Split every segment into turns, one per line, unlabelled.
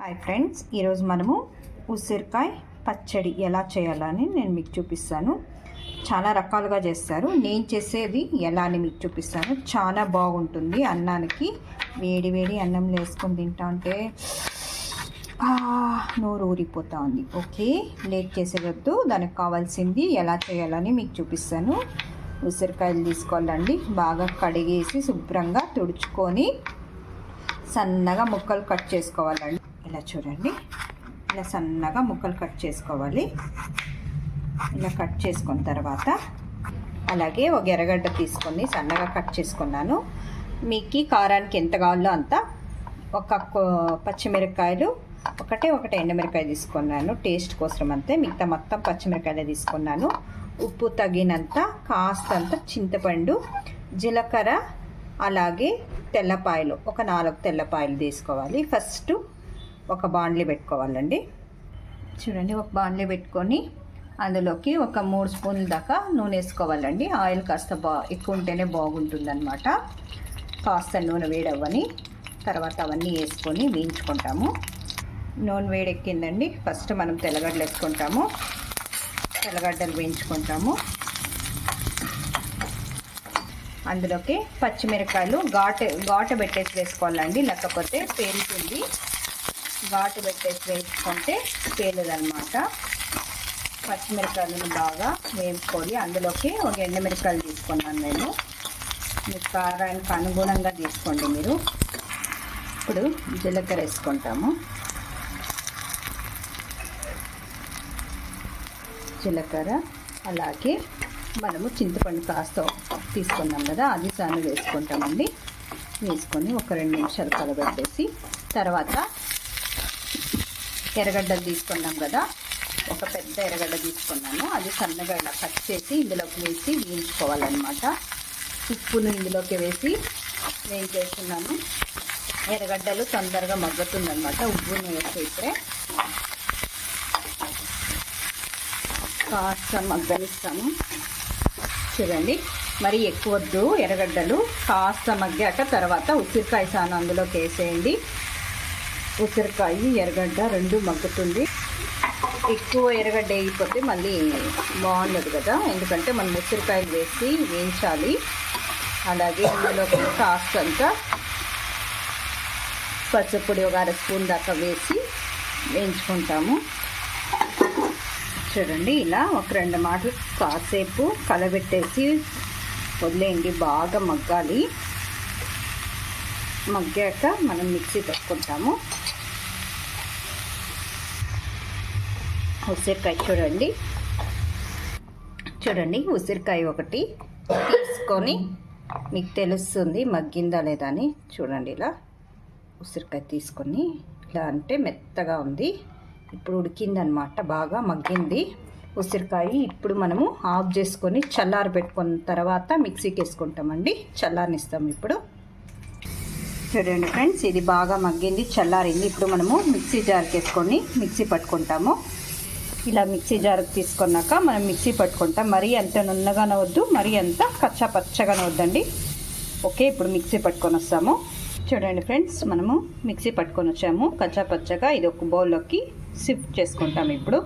Hi friends ఈరోజు మనము ఉసిరికాయ పచ్చడి ఎలా చేయాలని నేను మీకు చూపిస్తాను. చాలా రకాలుగా చేస్తారు. నేను చేసేది ఎలా అని మీకు చూపిస్తాను. చాలా బాగుంటుంది అన్నానికి. వేడి వేడి అన్నం వేసుకొని తింటా అంటే నోరు ఊరిపోతూ ఉంది. ఓకే లేట్ చేసేవద్దు దానికి కావాల్సింది ఎలా చేయాలని మీకు చూపిస్తాను. ఉసిరికాయలు తీసుకోవాలండి. బాగా కడిగేసి శుభ్రంగా తుడుచుకొని సన్నగా ముక్కలు కట్ చేసుకోవాలండి. ఇలా చూడండి. ఇలా సన్నగా ముక్కలు కట్ చేసుకోవాలి. ఇలా కట్ చేసుకున్న తర్వాత అలాగే ఒక ఎర్రగడ్డ తీసుకొని సన్నగా కట్ చేసుకున్నాను. మీకు కారానికి ఎంత కావాలో అంత. ఒక పచ్చిమిరపకాయలు ఒకటే ఒకటి ఎండమిరకాయ తీసుకున్నాను. టేస్ట్ కోసం అంతే. మిగతా మొత్తం పచ్చిమిరకాయలే తీసుకున్నాను. ఉప్పు తగినంత కాస్తంత చింతపండు జీలకర్ర అలాగే తెల్లపాయలు. ఒక నాలుగు తెల్లపాయలు తీసుకోవాలి. ఫస్ట్ ఒక బాండ్లీ పెట్టుకోవాలండి. చూడండి ఒక బాండ్లీ పెట్టుకొని అందులోకి ఒక మూడు స్పూన్ల దాకా నూనె వేసుకోవాలండి. ఆయిల్ కాస్త బా ఎక్కువ ఉంటేనే బాగుంటుంది అనమాట కాస్త నూనె వేడవ్వని తర్వాత అవన్నీ వేసుకొని వేయించుకుంటాము. నూనె వేడెక్కిందండి. ఫస్ట్ మనం తెల్లగడ్డలు వేసుకుంటాము. తెల్లగడ్డలు వేయించుకుంటాము. అందులోకి పచ్చిమిరకాయలు ఘాట ఘాట పెట్టేసి వేసుకోవాలండి. లేకపోతే పేరుతుంది ఘాటు పెట్టేసి వేసుకుంటే పేలదనమాట పచ్చిమిరపకాయలను బాగా వేయించుకొని అందులోకి ఒక ఎండుమిరకాయలు తీసుకున్నాను నేను. మీ కారానికి అనుగుణంగా తీసుకోండి మీరు. ఇప్పుడు జీలకర్ర వేసుకుంటాము. జీలకర్ర అలాగే మనము చింతపండు కాస్త తీసుకున్నాం కదా అది సాను వేసుకుంటామండి. వేసుకొని ఒక రెండు నిమిషాలు కలబెట్టేసి తర్వాత ఎర్రగడ్డలు తీసుకున్నాం కదా. ఒక పెద్ద ఎర్రగడ్డ తీసుకున్నాను. అది సన్నగా ఇలా కట్ చేసి ఇందులోకి వేసి వేయించుకోవాలన్నమాట. ఉప్పును ఇందులోకి వేసి వేయించేస్తున్నాను. ఎర్రగడ్డలు తొందరగా మగ్గుతుందన్నమాట. ఉప్పును వేసేస్తే కాస్త మగ్గనిస్తాము చూడండి. మరి ఎక్కువ వద్దు ఎర్రగడ్డలు. కాస్త మగ్గాక తర్వాత ఉసిరికాయ సాను అందులోకి వేసేయండి. ఉసిరికాయ ఎర్రగడ్డ రెండు మగ్గుతుంది. ఎక్కువ ఎర్రగడ్డ వేయిపోతే మళ్ళీ బాగుండదు కదా. ఎందుకంటే మనం ఉసిరికాయలు వేసి వేయించాలి. అలాగే కాస్ట్ అంతా పచ్చపొడి ఒక అర స్పూన్ దాకా వేసి వేయించుకుంటాము. చూడండి ఇలా ఒక రెండు మాటలు కాసేపు కలబెట్టేసి వదిలేయండి బాగా మగ్గాలి. మగ్గాక మనం మిక్సీ పెట్టుకుంటాము. ఉసిరికాయ చూడండి. చూడండి ఉసిరికాయ ఒకటి తీసుకొని మీకు తెలుస్తుంది మగ్గిందా లేదా అని చూడండి ఇలా. ఉసిరికాయ తీసుకొని ఇలా అంటే మెత్తగా ఉంది. ఇప్పుడు ఉడికిందనమాట బాగా మగ్గింది. ఉసిరికాయ ఇప్పుడు మనము ఆఫ్ చేసుకొని చల్లారి పెట్టుకున్న తర్వాత మిక్సీకి వేసుకుంటామండి. చల్లారనిస్తాం ఇప్పుడు. చూడండి ఫ్రెండ్స్ ఇది బాగా మగ్గింది చల్లారింది. ఇప్పుడు మనము మిక్సీ జార్కి వేసుకొని మిక్సీ పట్టుకుంటాము. ఇలా మిక్సీ జార్కి తీసుకున్నాక మనం మిక్సీ పట్టుకుంటాం. మరీ అంత నున్నగానే వద్దు మరీ అంత కచ్చా పచ్చగానే వద్దండి. ఓకే ఇప్పుడు మిక్సీ పట్టుకొని వస్తాము. చూడండి ఫ్రెండ్స్ మనము మిక్సీ పట్టుకొని వచ్చాము. కచ్చా పచ్చగా ఇది ఒక బౌల్లోకి షిఫ్ట్ చేసుకుంటాం ఇప్పుడు.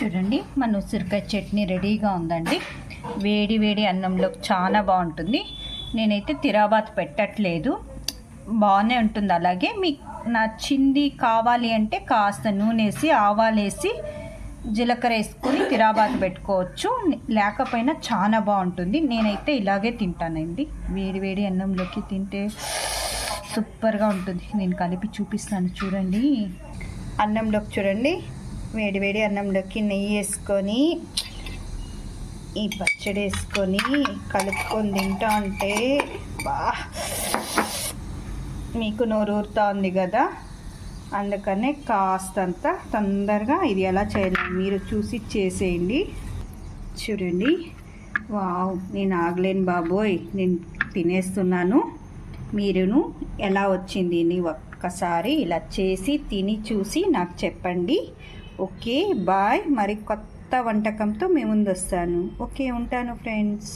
చూడండి మన ఉసిరికాయ చట్నీ రెడీగా ఉందండి. వేడి వేడి అన్నంలో చాలా బాగుంటుంది. నేనైతే తిరాబాత్ పెట్టట్లేదు. బాగానే ఉంటుంది. అలాగే మీకు నచ్చింది కావాలి అంటే కాస్త నూనె వేసి ఆవాలేసి జీలకర్ర వేసుకొని తిరాబాత్ పెట్టుకోవచ్చు. లేకపోయినా చాలా బాగుంటుంది. నేనైతే ఇలాగే తింటానండి. వేడి వేడి అన్నంలోకి తింటే సూపర్గా ఉంటుంది. నేను కలిపి చూపిస్తాను చూడండి. అన్నంలోకి చూడండి. వేడి వేడి అన్నంలోకి నెయ్యి వేసుకొని ఈ పచ్చడి వేసుకొని కలుపుకొని తింటా అంటే బా మీకు నోరూరుతా ఉంది కదా? అందుకనే కాస్తంత తొందరగా ఇది ఎలా చేయాలి మీరు చూసి చేసేయండి. చూడండి. వావ్ నేను ఆగలేను బాబోయ్ నేను తినేస్తున్నాను. మీరును ఎలా వచ్చింది నీ ఒక్కసారి ఇలా చేసి తిని చూసి నాకు చెప్పండి. Okay bye. మరి కొత్త కొత్త వంటకంతో మీ ముందు వస్తాను ఓకే ఉంటాను ఫ్రెండ్స్.